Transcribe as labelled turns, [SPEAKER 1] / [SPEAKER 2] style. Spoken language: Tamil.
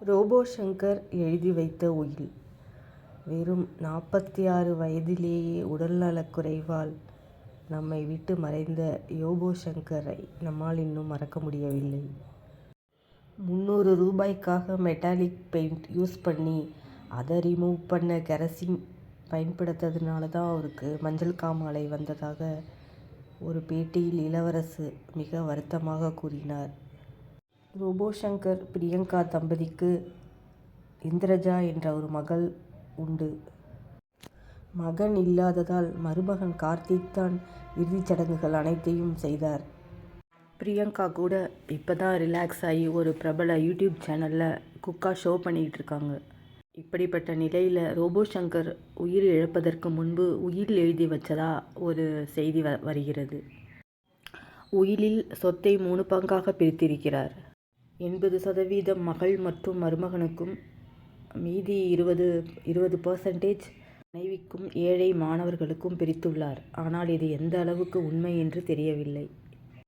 [SPEAKER 1] ரோபோ சங்கர் எழுதி வைத்த உயில் வெறும் நாற்பத்தி ஆறு வயதிலேயே உடல்நலக்குறைவால் நம்மை விட்டு மறைந்த யோபோ சங்கரை நம்மால் இன்னும் மறக்க முடியவில்லை. முந்நூறு ரூபாய்க்காக மெட்டாலிக் பெயிண்ட் யூஸ் பண்ணி அதை ரிமூவ் பண்ண கெரசின் பயன்படுத்துறதுனால தான் அவருக்கு மஞ்சள் காமாலை வந்ததாக ஒரு பேட்டியில் இளவரசு மிக வருத்தமாக கூறினார். ரோபோ சங்கர் பிரியங்கா தம்பதிக்கு இந்திரஜா என்ற ஒரு மகள் உண்டு. மகன் இல்லாததால் மருமகன் கார்த்திக் தான் இறுதிச் சடங்குகள் அனைத்தையும் செய்தார். பிரியங்கா கூட இப்போ தான் ரிலாக்ஸ் ஆகி ஒரு பிரபல யூடியூப் சேனலில் குக்கா ஷோ பண்ணிக்கிட்டு இருக்காங்க. இப்படிப்பட்ட நிலையில் ரோபோ சங்கர் உயிர் இழப்பதற்கு முன்பு உயில் எழுதி வச்சதா ஒரு செய்தி வருகிறது. உயிலில் சொத்தை மூணு பங்காக பிரித்திருக்கிறார். எண்பது சதவீதம் மகள் மற்றும் மருமகனுக்கும் மீதி இருபது இருபது பர்சன்டேஜ் மனைவிக்கும் ஏழை மாணவர்களுக்கும் பிரித்துள்ளார். ஆனால் இது எந்த அளவுக்கு உண்மை என்று தெரியவில்லை.